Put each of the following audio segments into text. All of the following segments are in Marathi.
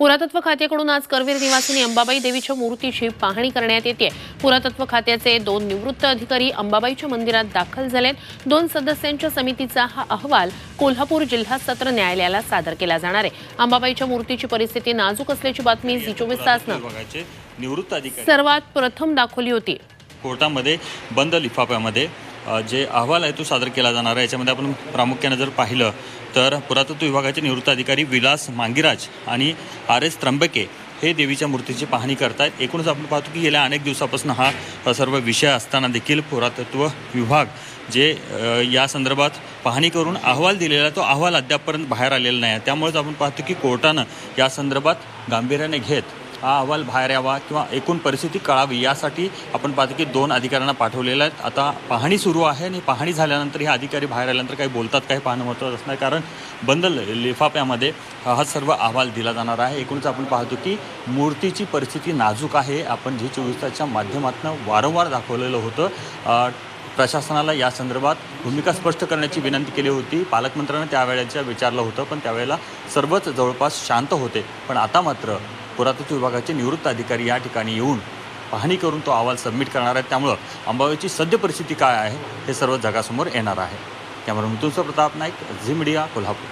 पुरातत्व खात्याकडून आज करवीर निवासिनी अंबाबाई देवीच्या मूर्तीची पाहणी करण्यात येते. पुरातत्व खात्याचे दोन निवृत्त अधिकारी अंबाबाईच्या मंदिरात दाखल झालेत. दोन सदस्यांच्या समितीचा हा अहवाल कोल्हापूर जिल्हा सत्र न्यायालयाला सादर केला जाणार आहे. अंबाबाईच्या मूर्तीची परिस्थिती नाजूक असल्याची बातमी झी चोवीस तासनं सर्वात प्रथम दाखवली होती. कोर्टामध्ये बंद लिफाफ्यामध्ये जे अहवाल आहे तो सादर केला जाणार आहे. याच्यामध्ये आपण प्रामुख्याने जर पाहिलं तर पुरातत्व विभागाचे निवृत्त अधिकारी विलास मांगिराज आणि आर एस त्र्यंबके हे देवीच्या मूर्तीची पाहणी करतायत. एकूणच आपण पाहतो की गेल्या अनेक दिवसापासून हा सर्व विषय असताना देखील पुरातत्व विभाग जे या संदर्भात पाहणी करून अहवाल दिलेला आहे, तो अहवाल अद्यापपर्यंत बाहेर आलेला नाही आहे. त्यामुळेच आपण पाहतो की कोर्टानं या संदर्भात गांभीर्याने घेत हा अहवाल बाहेर यावा किंवा एकूण परिस्थिती कळावी यासाठी आपण पाहतो की दोन अधिकाऱ्यांना पाठवलेलं आहेत. आता पाहणी सुरू आहे आणि पाहणी झाल्यानंतर हे अधिकारी बाहेर आल्यानंतर काही बोलतात काही पाहणं महत्त्वाचं असणार. कारण बंद ल- लिफाफ्यामध्ये हा सर्व अहवाल दिला जाणार आहे. एकूणच आपण पाहतो की मूर्तीची परिस्थिती नाजूक आहे. आपण जी चोवीस तासच्या माध्यमातून वारंवार दाखवलेलं होतं. प्रशासनाला या संदर्भात भूमिका स्पष्ट करण्याची विनंती केली होती. पालकमंत्र्यांना त्यावेळेच्या विचारलं होतं पण त्यावेळेला सर्वच जवळपास शांत होते. पण आता मात्र पुरातत्व विभागाचे निवृत्त अधिकारी या ठिकाणी येऊन पाहणी करून तो अहवाल सबमिट करणार आहेत. त्यामुळं अंबाबाईची सद्य परिस्थिती काय आहे हे सर्व जगासमोर येणार आहे. त्यामुळे मृत्यूंचा प्रताप नाईक झी मीडिया कोल्हापूर.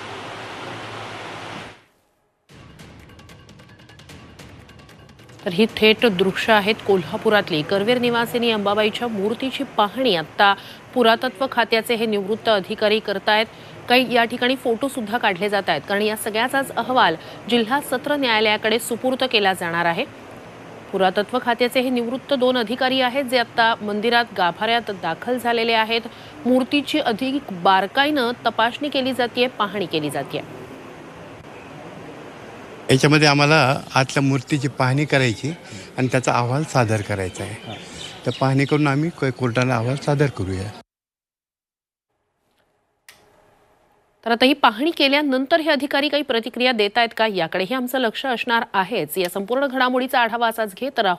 तर ही थेट दृश्य आहेत कोल्हापुरातली. करवीर निवासिनी अंबाबाईच्या मूर्तीची पाहणी आता पुरातत्व खात्याचे हे निवृत्त अधिकारी करतायत. काही या ठिकाणी फोटो सुद्धा काढले जात आहेत कारण या सगळ्याचाच अहवाल जिल्हा सत्र न्यायालयाकडे सुपूर्त केला जाणार आहे. पुरातत्व खात्याचे हे निवृत्त दोन अधिकारी आहेत जे आता मंदिरात गाभाऱ्यात दाखल झालेले आहेत. मूर्तीची अधिक बारकाईनं तपासणी केली जाते पाहणी केली जाते याच्यामध्ये आम्हाला आतल्या मूर्तीची पाहणी करायची आणि त्याचा अहवाल सादर करायचा आहे. तर पाहणी करून आम्ही को- कोर्टाला अहवाल सादर करूया. तर आता ही पाहणी केल्यानंतर हे अधिकारी काही प्रतिक्रिया देत आहेत का? याकडेही आमचं लक्ष असणार आहेच. या संपूर्ण घडामोडीचा आढावा असाच घेत राहू